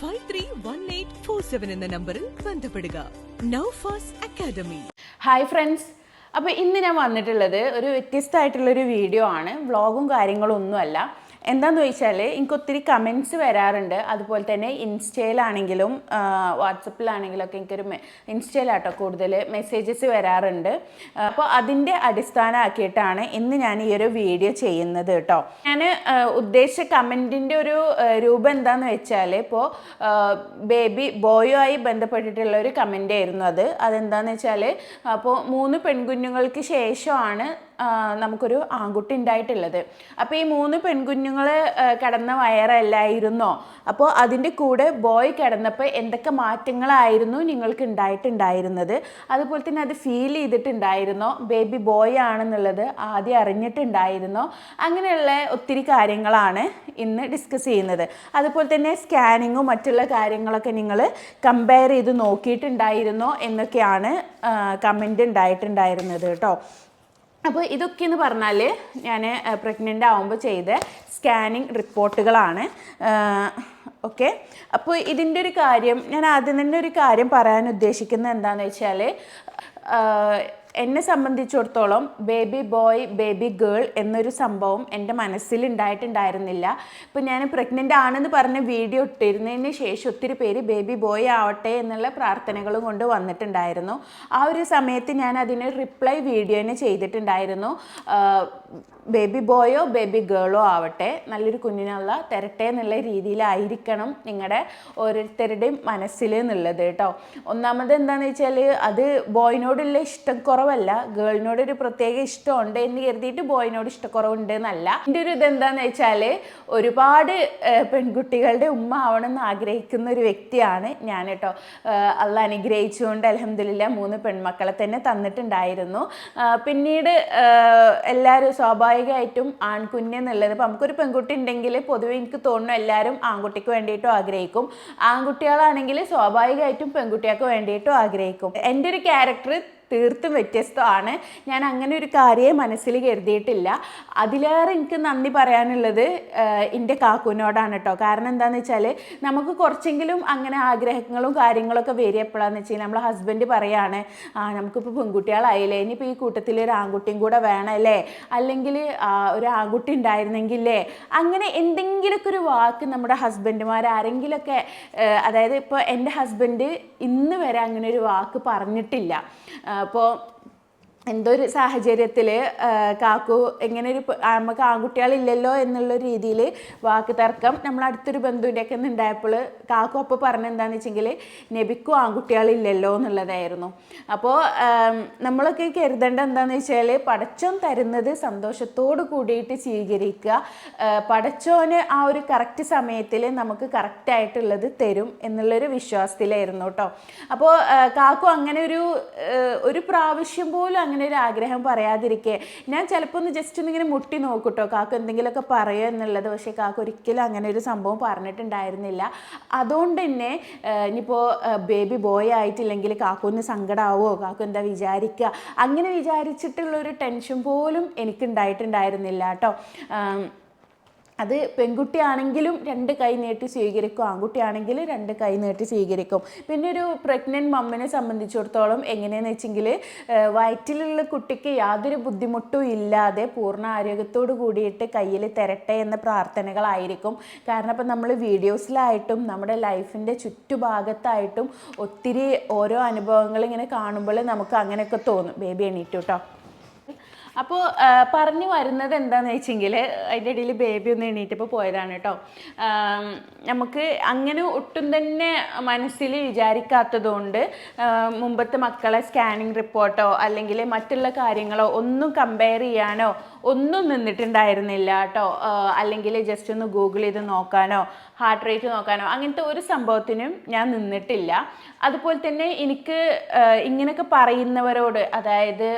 five three one eight four seven എന്ന നമ്പറിൽ ബന്ധപ്പെടുക. നൌഫാസ് അക്കാദമി ഹായ് ഫ്രണ്ട്സ് അപ്പോൾ ഇന്ന് ഞാൻ വന്നിട്ടുള്ളത് ഒരു വ്യത്യസ്തമായിട്ടുള്ളൊരു വീഡിയോ ആണ്. വ്ളോഗും കാര്യങ്ങളും ഒന്നുമല്ല എന്താണെന്ന് ചോദിച്ചാൽ എനിക്ക് ഒത്തിരി കമൻസ് വരാറുണ്ട്. അതുപോലെ തന്നെ ഇൻസ്റ്റയിലാണെങ്കിലും വാട്സപ്പിലാണെങ്കിലും ഒക്കെ എനിക്കൊരു ഇൻസ്റ്റയിലാട്ടോ കൂടുതൽ മെസ്സേജസ് വരാറുണ്ട്. അപ്പോൾ അതിന്റെ അടിസ്ഥാനമാക്കിയിട്ടാണ് ഇന്ന് ഞാൻ ഈ ഒരു വീഡിയോ ചെയ്യുന്നത് കേട്ടോ ഞാൻ ഉദ്ദേശിച്ച കമന്റിന്റെ ഒരു രൂപം എന്താണെന്ന് വെച്ചാൽ ഇപ്പോൾ ബേബി ബോയുമായി ബന്ധപ്പെട്ടിട്ടുള്ള ഒരു കമന്റ് ആയിരുന്നു അത്. അതെന്താണെന്ന് വെച്ചാൽ അപ്പോൾ മൂന്ന് പെൺകുഞ്ഞുങ്ങൾക്ക് ശേഷമാണ് നമുക്കൊരു ആൺകുട്ടി ഉണ്ടായിട്ടുള്ളത്. അപ്പോൾ ഈ മൂന്ന് പെൺകുഞ്ഞുങ്ങൾ കിടന്ന വയറല്ലായിരുന്നോ? അപ്പോൾ അതിന്റെ കൂടെ ബോയ് കിടന്നപ്പോൾ എന്തൊക്കെ മാറ്റങ്ങളായിരുന്നു നിങ്ങൾക്ക് ഉണ്ടായിട്ടുണ്ടായിരുന്നത്? അതുപോലെ തന്നെ അത് ഫീൽ ചെയ്തിട്ടുണ്ടായിരുന്നോ? ബേബി ബോയ് ആണെന്നുള്ളത് ആദ്യം അറിഞ്ഞിട്ടുണ്ടായിരുന്നോ? അങ്ങനെയുള്ള ഒത്തിരി കാര്യങ്ങളാണ് ഇന്ന് ഡിസ്കസ് ചെയ്യുന്നത്. അതുപോലെ തന്നെ സ്കാനിങ്ങും മറ്റുള്ള കാര്യങ്ങളൊക്കെ നിങ്ങൾ കമ്പയർ ചെയ്ത് നോക്കിയിട്ടുണ്ടായിരുന്നോ എന്നൊക്കെയാണ് കമന്റ് ഉണ്ടായിട്ടുണ്ടായിരുന്നത് കേട്ടോ. അപ്പോൾ ഇതൊക്കെ എന്ന് പറഞ്ഞാൽ ഞാൻ പ്രഗ്നന്റ് ആവുമ്പോൾ ചെയ്ത സ്കാനിങ് റിപ്പോർട്ടുകളാണ്. ഓക്കെ. അപ്പോൾ ഇതിന്റെ ഒരു കാര്യം ഞാൻ ആദ്യം തന്നെ ഒരു കാര്യം പറയാൻ ഉദ്ദേശിക്കുന്നത് എന്താണെന്ന് വെച്ചാൽ എന്നെ സംബന്ധിച്ചിടത്തോളം ബേബി ബോയ് ബേബി ഗേൾ എന്നൊരു സംഭവം എന്റെ മനസ്സിൽ ഉണ്ടായിട്ടുണ്ടായിരുന്നില്ല ഇപ്പം ഞാൻ പ്രഗ്നന്റ് ആണെന്ന് പറഞ്ഞ വീഡിയോ ഇട്ടിരുന്നതിന് ശേഷം ഒത്തിരി പേര് ബേബി ബോയ് ആവട്ടെ എന്നുള്ള പ്രാർത്ഥനകളും കൊണ്ട് വന്നിട്ടുണ്ടായിരുന്നു. ആ ഒരു സമയത്ത് ഞാൻ അതിന് റിപ്ലൈ വീഡിയോനെ ചെയ്തിട്ടുണ്ടായിരുന്നു. ബേബി ബോയോ ബേബി ഗേളോ ആവട്ടെ നല്ലൊരു കുഞ്ഞിനുള്ള തരട്ടെ എന്നുള്ള രീതിയിലായിരിക്കണം നിങ്ങളുടെ ഓരോരുത്തരുടെയും മനസ്സിൽ എന്നുള്ളത് കേട്ടോ. ഒന്നാമത് എന്താണെന്ന് വെച്ചാൽ അത് ബോയിനോടുള്ള ഇഷ്ടക്കുറവല്ല ഗേളിനോട് ഒരു പ്രത്യേക ഇഷ്ടമുണ്ട് എന്ന് കരുതിയിട്ട് ബോയിനോട് ഇഷ്ടക്കുറവുണ്ട് എന്നല്ല എന്റെ ഒരു ഇതെന്താണെന്ന് വെച്ചാൽ ഒരുപാട് പെൺകുട്ടികളുടെ ഉമ്മ ആവണമെന്ന് ആഗ്രഹിക്കുന്ന ഒരു വ്യക്തിയാണ് ഞാൻ കേട്ടോ അള്ള അനുഗ്രഹിച്ചുകൊണ്ട് അലഹമില്ല മൂന്ന് പെൺമക്കളെ തന്നെ തന്നിട്ടുണ്ടായിരുന്നു. പിന്നീട് എല്ലാവരും സ്വാഭാവികമായിട്ടും ആൺകുഞ്ഞെന്നുള്ളത് ഇപ്പം നമുക്കൊരു പെൺകുട്ടി ഉണ്ടെങ്കിൽ പൊതുവെ എനിക്ക് തോന്നുന്നു എല്ലാവരും ആൺകുട്ടിക്ക് വേണ്ടിയിട്ടും ആഗ്രഹിക്കും. ആൺകുട്ടികളാണെങ്കിൽ സ്വാഭാവികമായിട്ടും പെൺകുട്ടികൾക്ക് വേണ്ടിയിട്ടും ആഗ്രഹിക്കും. എന്റെ ഒരു ക്യാരക്ടർ തീർത്തും വ്യത്യസ്തമാണ്. ഞാൻ അങ്ങനെ ഒരു കാര്യം മനസ്സിൽ കരുതിയിട്ടില്ല. അതിലേറെ എനിക്ക് നന്ദി പറയാനുള്ളത് എന്റെ കാക്കുവിനോടാണ് കേട്ടോ. കാരണം എന്താണെന്ന് വെച്ചാൽ നമുക്ക് കുറച്ചെങ്കിലും അങ്ങനെ ആഗ്രഹങ്ങളും കാര്യങ്ങളൊക്കെ വരിക എപ്പോഴാന്ന് വെച്ചാൽ നമ്മളെ ഹസ്ബൻഡ് പറയാണ് ആ നമുക്കിപ്പോൾ പെൺകുട്ടികളായില്ലേ ഇനിയിപ്പോൾ ഈ കൂട്ടത്തിൽ ഒരു ആൺകുട്ടിയും കൂടെ വേണമല്ലേ അല്ലെങ്കിൽ ഒരു ആൺകുട്ടി ഉണ്ടായിരുന്നെങ്കിലേ? അങ്ങനെ എന്തെങ്കിലുമൊക്കെ ഒരു വാക്ക് നമ്മുടെ ഹസ്ബൻഡുമാർ ആരെങ്കിലുമൊക്കെ ആഹ്, അതായത് ഇപ്പോൾ എന്റെ ഹസ്ബൻഡ് ഇന്ന് വരെ അങ്ങനെ ഒരു വാക്ക് പറഞ്ഞിട്ടില്ല. അപ്പോൾ എന്തോ ഒരു സാഹചര്യത്തിൽ കാക്കു ഇങ്ങനെ ഒരു നമുക്ക് ആൺകുട്ടികളില്ലല്ലോ എന്നുള്ള രീതിയിൽ വാക്ക് തർക്കം നമ്മൾ അടുത്തൊരു ബന്ധുവിന്റെ ഒക്കെ ഉണ്ടായപ്പോൾ കാക്കു അപ്പോൾ പറഞ്ഞ എന്താണെന്ന് വെച്ചെങ്കിൽ നബിക്കും ആൺകുട്ടികളില്ലല്ലോ എന്നുള്ളതായിരുന്നു. അപ്പോൾ നമ്മളൊക്കെ കരുതേണ്ട എന്താണെന്ന് വെച്ചാൽ പടച്ചോൻ തരുന്നത് സന്തോഷത്തോട് കൂടിയിട്ട് സ്വീകരിക്കുക. പടച്ചോന് ആ ഒരു കറക്റ്റ് സമയത്തിൽ നമുക്ക് കറക്റ്റായിട്ടുള്ളത് തരും എന്നുള്ളൊരു വിശ്വാസത്തിലായിരുന്നു കേട്ടോ അപ്പോൾ കാക്കു അങ്ങനെ ഒരു ഒരു പ്രാവശ്യം പോലും അങ്ങനെ ഒരു ആഗ്രഹം പറയാതിരിക്കെ. ഞാൻ ചിലപ്പോൾ ഒന്ന് ജസ്റ്റ് ഒന്നിങ്ങനെ മുട്ടി നോക്കൂട്ടോ. കാക്ക എന്തെങ്കിലുമൊക്കെ പറയുക എന്നുള്ളത്. പക്ഷേ കാക്ക ഒരിക്കലും അങ്ങനെ ഒരു സംഭവം പറഞ്ഞിട്ടുണ്ടായിരുന്നില്ല. അതുകൊണ്ട് തന്നെ ഇനിയിപ്പോൾ ബേബി ബോയ് ആയിട്ടില്ലെങ്കിൽ കാക്കൊന്ന് സങ്കടമാവോ കാക്ക എന്താ വിചാരിക്കുക അങ്ങനെ വിചാരിച്ചിട്ടുള്ളൊരു ടെൻഷൻ പോലും എനിക്കുണ്ടായിട്ടുണ്ടായിരുന്നില്ല കേട്ടോ. അത് പെൺകുട്ടിയാണെങ്കിലും രണ്ട് കൈ നീട്ടി സ്വീകരിക്കും ആൺകുട്ടിയാണെങ്കിൽ രണ്ട് കൈ നീട്ടി സ്വീകരിക്കും. പിന്നെ ഒരു പ്രഗ്നന്റ് മമ്മിനെ സംബന്ധിച്ചിടത്തോളം എങ്ങനെയാണെന്ന് വെച്ചെങ്കിൽ വയറ്റിലുള്ള കുട്ടിക്ക് യാതൊരു ബുദ്ധിമുട്ടും ഇല്ലാതെ പൂർണ ആരോഗ്യത്തോട് കൂടിയിട്ട് കയ്യിൽ തരട്ടെ എന്ന പ്രാർത്ഥനകളായിരിക്കും. കാരണം ഇപ്പം നമ്മൾ വീഡിയോസിലായിട്ടും നമ്മുടെ ലൈഫിന്റെ ചുറ്റുഭാഗത്തായിട്ടും ഒത്തിരി ഓരോ അനുഭവങ്ങൾ ഇങ്ങനെ കാണുമ്പോൾ നമുക്ക് അങ്ങനെയൊക്കെ തോന്നും. ബേബി എണീറ്റു കേട്ടോ അപ്പോൾ പറഞ്ഞു വരുന്നത് എന്താണെന്ന് വെച്ചെങ്കിൽ അതിന്റെ ഇടയിൽ ബേബി ഒന്ന് എണീറ്റപ്പോൾ പോയതാണ് കേട്ടോ നമുക്ക് അങ്ങനെ ഒട്ടും തന്നെ മനസ്സിൽ വിചാരിക്കാത്തതുകൊണ്ട് മുമ്പത്തെ മക്കളെ സ്കാനിങ് റിപ്പോർട്ടോ അല്ലെങ്കിൽ മറ്റുള്ള കാര്യങ്ങളോ ഒന്നും കമ്പയർ ചെയ്യാനോ ഒന്നും നിന്നിട്ടുണ്ടായിരുന്നില്ല കേട്ടോ അല്ലെങ്കിൽ ജസ്റ്റ് ഒന്ന് ഗൂഗിൾ ചെയ്ത് നോക്കാനോ ഹാർട്ട് റേറ്റ് നോക്കാനോ അങ്ങനത്തെ ഒരു സംഭവത്തിനും ഞാൻ നിന്നിട്ടില്ല. അതുപോലെ തന്നെ എനിക്ക് ഇങ്ങനെയൊക്കെ പറയുന്നവരോട് അതായത്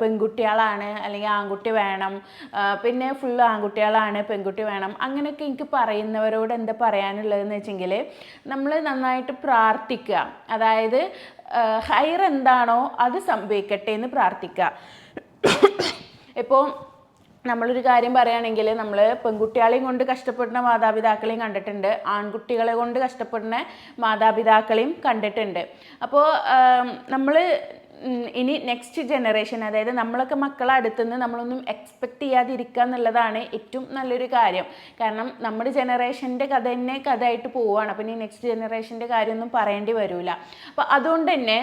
പെൺകുട്ടികളാണ് അല്ലെങ്കിൽ ആൺകുട്ടി വേണം. പിന്നെ ഫുള്ള് ആൺകുട്ടികളാണ് പെൺകുട്ടി വേണം. അങ്ങനെയൊക്കെ എനിക്ക് പറയുന്നവരോട് എന്താ പറയാനുള്ളതെന്ന് വെച്ചെങ്കിൽ നമ്മൾ നന്നായിട്ട് പ്രാർത്ഥിക്കുക. അതായത് ഹയർ എന്താണോ അത് സംഭവിക്കട്ടെ എന്ന് പ്രാർത്ഥിക്കുക. ഇപ്പോൾ നമ്മളൊരു കാര്യം പറയുകയാണെങ്കിൽ നമ്മൾ പെൺകുട്ടികളെയും കൊണ്ട് കഷ്ടപ്പെടുന്ന മാതാപിതാക്കളെയും കണ്ടിട്ടുണ്ട്. ആൺകുട്ടികളെ കൊണ്ട് കഷ്ടപ്പെടുന്ന മാതാപിതാക്കളെയും കണ്ടിട്ടുണ്ട്. അപ്പോൾ നമ്മൾ ഇനി നെക്സ്റ്റ് ജനറേഷൻ അതായത് നമ്മളൊക്കെ മക്കളെ അടുത്തുനിന്ന് നമ്മളൊന്നും എക്സ്പെക്ട് ചെയ്യാതിരിക്കുക എന്നുള്ളതാണ് ഏറ്റവും നല്ലൊരു കാര്യം. കാരണം നമ്മുടെ ജനറേഷന്റെ കഥ തന്നെ കഥയായിട്ട് പോവുകയാണ്. അപ്പം ഇനി നെക്സ്റ്റ് ജനറേഷന്റെ കാര്യമൊന്നും പറയേണ്ടി വരില്ല അപ്പോൾ അതുകൊണ്ട് തന്നെ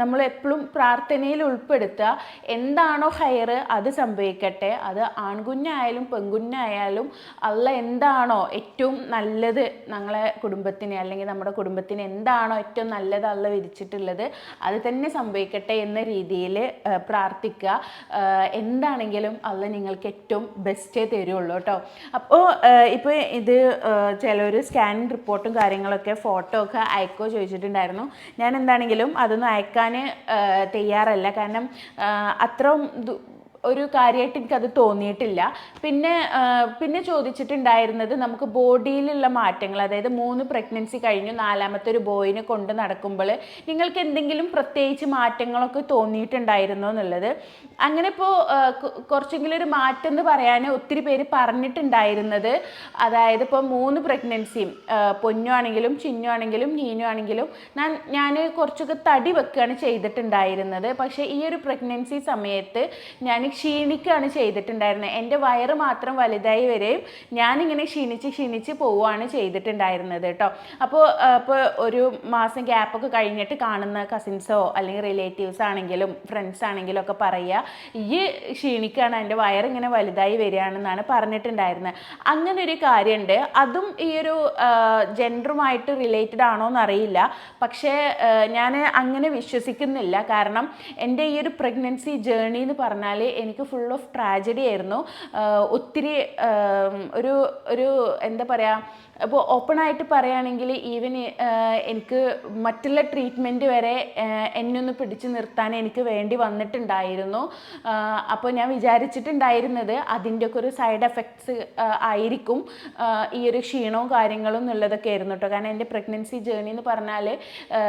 നമ്മൾ എപ്പോഴും പ്രാർത്ഥനയിൽ ഉൾപ്പെടുത്തുക. എന്താണോ ഹയർ അത് സംഭവിക്കട്ടെ. അത് ആൺകുഞ്ഞായാലും പെൺകുഞ്ഞായാലും അല്ല എന്താണോ ഏറ്റവും നല്ലത് ഞങ്ങളെ കുടുംബത്തിന് അല്ലെങ്കിൽ നമ്മുടെ കുടുംബത്തിന് എന്താണോ ഏറ്റവും നല്ലത് അല്ല വിരിച്ചിട്ടുള്ളത് അത് തന്നെ സംഭവിക്കട്ടെ എന്ന രീതിയിൽ പ്രാർത്ഥിക്കുക. എന്താണെങ്കിലും അല്ല നിങ്ങൾക്ക് ഏറ്റവും ബെസ്റ്റേ തരുള്ളൂ കേട്ടോ. അപ്പോൾ ഇപ്പോൾ ഇത് ചിലർ സ്കാനിങ് റിപ്പോർട്ടും കാര്യങ്ങളൊക്കെ ഫോട്ടോ ഒക്കെ അയക്കോ ചോദിച്ചിട്ടുണ്ടായിരുന്നു. ഞാൻ എന്താണെങ്കിലും അതൊന്നും അയക്കാൻ തയ്യാറല്ല. കാരണം അത്രയും ഒരു കാര്യമായിട്ട് എനിക്കത് തോന്നിയിട്ടില്ല. പിന്നെ പിന്നെ ചോദിച്ചിട്ടുണ്ടായിരുന്നത് നമുക്ക് ബോഡിയിലുള്ള മാറ്റങ്ങൾ അതായത് മൂന്ന് പ്രഗ്നൻസി കഴിഞ്ഞു നാലാമത്തെ ഒരു ബോയിനെ കൊണ്ട് നടക്കുമ്പോൾ നിങ്ങൾക്ക് എന്തെങ്കിലും പ്രത്യേകിച്ച് മാറ്റങ്ങളൊക്കെ തോന്നിയിട്ടുണ്ടായിരുന്നോ എന്നുള്ളത്? അങ്ങനെ ഇപ്പോൾ കുറച്ചെങ്കിലും ഒരു മാറ്റം എന്ന് പറയാൻ ഒത്തിരി പേര് പറഞ്ഞിട്ടുണ്ടായിരുന്നത് അതായത് ഇപ്പോൾ മൂന്ന് പ്രഗ്നൻസിയും പൊന്നു ആണെങ്കിലും ചിന്നു ആണെങ്കിലും നീനു ആണെങ്കിലും ഞാൻ ഞാൻ കുറച്ചൊക്കെ തടി വെക്കുകയാണ് ചെയ്തിട്ടുണ്ടായിരുന്നത്. പക്ഷേ ഈ ഒരു പ്രഗ്നൻസി സമയത്ത് ഞാൻ ക്ഷീണിക്കുകയാണ് ചെയ്തിട്ടുണ്ടായിരുന്നത് എന്റെ വയറ് മാത്രം വലുതായി വരെയും ഞാനിങ്ങനെ ക്ഷീണിച്ച് ക്ഷീണിച്ച് പോവുകയാണ് ചെയ്തിട്ടുണ്ടായിരുന്നത് കേട്ടോ. അപ്പോൾ ഇപ്പോൾ ഒരു മാസം ഗ്യാപ്പൊക്കെ കഴിഞ്ഞിട്ട് കാണുന്ന കസിൻസോ അല്ലെങ്കിൽ റിലേറ്റീവ്സ് ആണെങ്കിലും ഫ്രണ്ട്സ് ആണെങ്കിലും ഒക്കെ പറയുക ഈ ക്ഷീണിക്കുകയാണ് എന്റെ വയറിങ്ങനെ വലുതായി വരികയാണെന്നാണ് പറഞ്ഞിട്ടുണ്ടായിരുന്നത് അങ്ങനെ ഒരു കാര്യമുണ്ട് അതും ഈ ഒരു ജെൻഡറുമായിട്ട് റിലേറ്റഡ് ആണോ എന്നറിയില്ല പക്ഷേ ഞാൻ അങ്ങനെ വിശ്വസിക്കുന്നില്ല. കാരണം എന്റെ ഈ ഒരു പ്രഗ്നൻസി ജേണി എന്ന് പറഞ്ഞാൽ എനിക്ക് ഫുൾ ഓഫ് ട്രാജഡി ആയിരുന്നു. ഒത്തിരി ഒരു ഒരു എന്താ പറയുക അപ്പോൾ ഓപ്പൺ ആയിട്ട് പറയുകയാണെങ്കിൽ ഈവൻ എനിക്ക് മറ്റുള്ള ട്രീറ്റ്മെന്റ് വരെ എന്നെ ഒന്ന് പിടിച്ചു നിർത്താൻ എനിക്ക് വേണ്ടി വന്നിട്ടുണ്ടായിരുന്നു. അപ്പോൾ ഞാൻ വിചാരിച്ചിട്ടുണ്ടായിരുന്നത് അതിന്റെയൊക്കെ ഒരു സൈഡ് എഫക്ട്സ് ആയിരിക്കും ഈ ഒരു ക്ഷീണവും കാര്യങ്ങളും എന്നുള്ളതൊക്കെ ആയിരുന്നു കേട്ടോ കാരണം എന്റെ പ്രഗ്നൻസി ജേണി എന്ന് പറഞ്ഞാൽ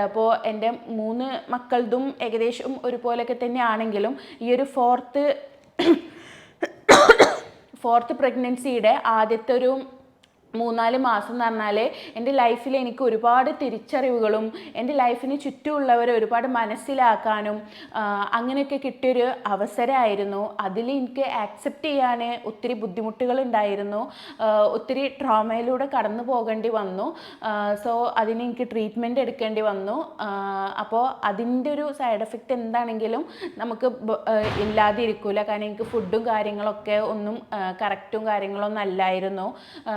ഇപ്പോൾ എന്റെ മൂന്ന് മക്കളതും ഏകദേശം ഒരുപോലെയൊക്കെ തന്നെയാണെങ്കിലും ഈ ഒരു ഫോർത്ത് ഫോർത്ത് പ്രഗ്നൻസിയുടെ ആദ്യത്തെ ഒരു മൂന്നാൽ മാസം എന്ന് പറഞ്ഞാൽ എന്റെ ലൈഫിൽ എനിക്ക് ഒരുപാട് തിരിച്ചറിവുകളും എന്റെ ലൈഫിന് ചുറ്റുമുള്ളവരെ ഒരുപാട് മനസ്സിലാക്കാനും അങ്ങനെയൊക്കെ കിട്ടിയൊരു അവസരമായിരുന്നു. അതിൽ എനിക്ക് ആക്സെപ്റ്റ് ചെയ്യാൻ ഒത്തിരി ആ, ഒത്തിരി ട്രോമയിലൂടെ കടന്നു പോകേണ്ടി വന്നു. സോ അതിന് എനിക്ക് ട്രീറ്റ്മെന്റ് എടുക്കേണ്ടി വന്നു. അപ്പോൾ അതിന്റെ ഒരു സൈഡ് എഫക്റ്റ് എന്താണെങ്കിലും നമുക്ക് ഇല്ലാതിരിക്കില്ല കാരണം എനിക്ക് ഫുഡും കാര്യങ്ങളൊക്കെ ഒന്നും കറക്റ്റും കാര്യങ്ങളൊന്നും അല്ലായിരുന്നു. ആ,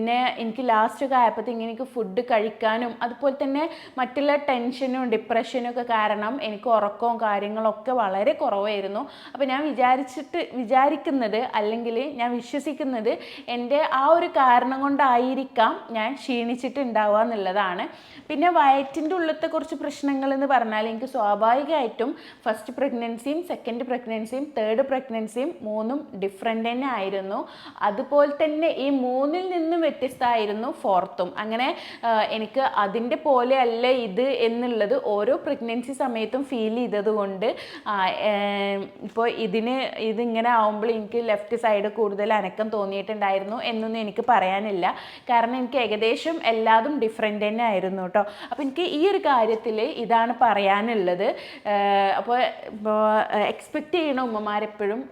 പിന്നെ എനിക്ക് ലാസ്റ്റ് ഒക്കെ ആയപ്പോഴത്തേക്കും എനിക്ക് ഫുഡ് കഴിക്കാനും അതുപോലെ തന്നെ മറ്റുള്ള ടെൻഷനും ഡിപ്രഷനും ഒക്കെ കാരണം എനിക്ക് ഉറക്കവും കാര്യങ്ങളൊക്കെ വളരെ കുറവായിരുന്നു. അപ്പോൾ ഞാൻ വിചാരിച്ചിട്ട് വിചാരിക്കുന്നത് അല്ലെങ്കിൽ ഞാൻ വിശ്വസിക്കുന്നത് എന്റെ ആ ഒരു കാരണം കൊണ്ടായിരിക്കാം ഞാൻ ക്ഷീണിച്ചിട്ടുണ്ടാവുക എന്നുള്ളതാണ്. പിന്നെ വയറ്റിന്റെ ഉള്ളത്തെ കുറച്ച് പ്രശ്നങ്ങൾ എന്ന് പറഞ്ഞാൽ എനിക്ക് സ്വാഭാവികമായിട്ടും ഫസ്റ്റ് പ്രഗ്നൻസിയും സെക്കൻഡ് പ്രഗ്നൻസിയും തേർഡ് പ്രഗ്നൻസിയും മൂന്നും ഡിഫറെന്റ് തന്നെ ആയിരുന്നു. അതുപോലെ തന്നെ ഈ മൂന്നിൽ നിന്നും വ്യത്യസ്തമായിരുന്നു ഫോർത്തും. അങ്ങനെ എനിക്ക് അതിന്റെ പോലെയല്ല ഇത് എന്നുള്ളത് ഓരോ പ്രഗ്നൻസി സമയത്തും ഫീൽ ചെയ്തത് കൊണ്ട് ഇപ്പോൾ ഇതിന് ഇതിങ്ങനെ ആവുമ്പോൾ എനിക്ക് ലെഫ്റ്റ് സൈഡ് കൂടുതൽ അനക്കം തോന്നിയിട്ടുണ്ടായിരുന്നു എന്നൊന്നും എനിക്ക് പറയാനില്ല. കാരണം എനിക്ക് ഏകദേശം എല്ലാതും ഡിഫറെന്റ് തന്നെ ആയിരുന്നു കേട്ടോ. അപ്പോൾ എനിക്ക് ഈ ഒരു കാര്യത്തിൽ ഇതാണ് പറയാനുള്ളത്. അപ്പോൾ ഇപ്പോൾ എക്സ്പെക്റ്റ് ചെയ്യണ ഉമ്മമാരെപ്പോഴും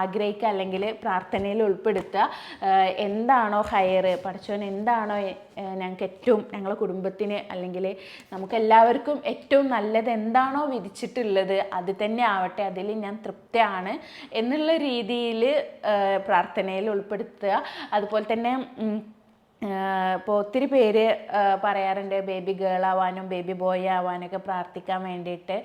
ആഗ്രഹിക്കുക അല്ലെങ്കിൽ പ്രാർത്ഥനയിൽ ഉൾപ്പെടുത്തുക എന്താണോ ഹയർ പഠിച്ചവൻ എന്താണോ ഞങ്ങൾക്ക് ഏറ്റവും ഞങ്ങളുടെ കുടുംബത്തിന് അല്ലെങ്കിൽ നമുക്ക് എല്ലാവർക്കും ഏറ്റവും നല്ലത് എന്താണോ വിധിച്ചിട്ടുള്ളത് അത് തന്നെ ആവട്ടെ അതിൽ ഞാൻ തൃപ്തിയാണ് എന്നുള്ള രീതിയിൽ പ്രാർത്ഥനയിൽ ഉൾപ്പെടുത്തുക. അതുപോലെ തന്നെ ഇപ്പോൾ ഒത്തിരി പേര് പറയാറുണ്ട് ബേബി ഗേൾ ആവാനും ബേബി ബോയ് ആവാനൊക്കെ പ്രാർത്ഥിക്കാൻ വേണ്ടിയിട്ട്.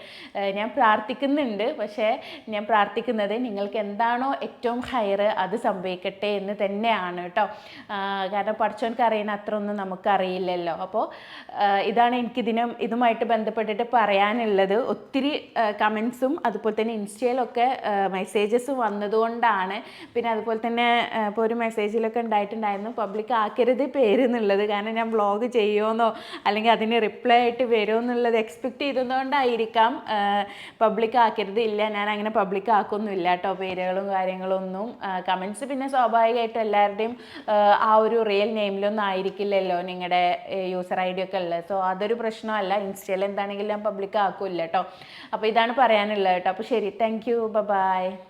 ഞാൻ പ്രാർത്ഥിക്കുന്നുണ്ട് പക്ഷേ ഞാൻ പ്രാർത്ഥിക്കുന്നത് നിങ്ങൾക്ക് എന്താണോ ഏറ്റവും ഹയർ അത് സംഭവിക്കട്ടെ എന്ന് തന്നെയാണ് കേട്ടോ കാരണം പഠിച്ചവർക്ക് അറിയുന്ന അത്ര ഒന്നും നമുക്കറിയില്ലല്ലോ അപ്പോൾ ഇതാണ് എനിക്കിതിനും ഇതുമായിട്ട് ബന്ധപ്പെട്ടിട്ട് പറയാനുള്ളത്. ഒത്തിരി കമൻസും അതുപോലെ തന്നെ ഇൻസ്റ്റയിലൊക്കെ മെസ്സേജസ് വന്നതുകൊണ്ടാണ്. പിന്നെ അതുപോലെ തന്നെ ഇപ്പോൾ ഒരു മെസ്സേജിലൊക്കെ ഉണ്ടായിട്ടുണ്ടായിരുന്നു പബ്ലിക് ആക്കരുത് പേര് എന്നുള്ളത് കാരണം ഞാൻ ബ്ലോഗ് ചെയ്യുമെന്നോ അല്ലെങ്കിൽ അതിന് റിപ്ലൈ ആയിട്ട് വരുമോ എന്നുള്ളത് എക്സ്പെക്ട് ചെയ്തതുകൊണ്ടായിരിക്കാം പബ്ലിക് ആക്കരുത്. ഇല്ല ഞാൻ അങ്ങനെ പബ്ലിക് ആക്കൊന്നുമില്ല കേട്ടോ. പേരുകളും കാര്യങ്ങളൊന്നും. കമൻസ് പിന്നെ സ്വാഭാവികമായിട്ടും എല്ലാവരുടെയും ആ, ആ ഒരു റിയൽ നെയിമിലൊന്നും ആയിരിക്കില്ലല്ലോ നിങ്ങളുടെ യൂസർ ഐ ഡി ഒക്കെ ഉള്ളത്. സോ അതൊരു പ്രശ്നമല്ല. ഇൻസ്റ്റയിൽ എന്താണെങ്കിലും ഞാൻ പബ്ലിക് ആക്കില്ല കേട്ടോ. അപ്പോൾ ഇതാണ് പറയാനുള്ളത് കേട്ടോ. അപ്പോൾ ശരി. Thank you by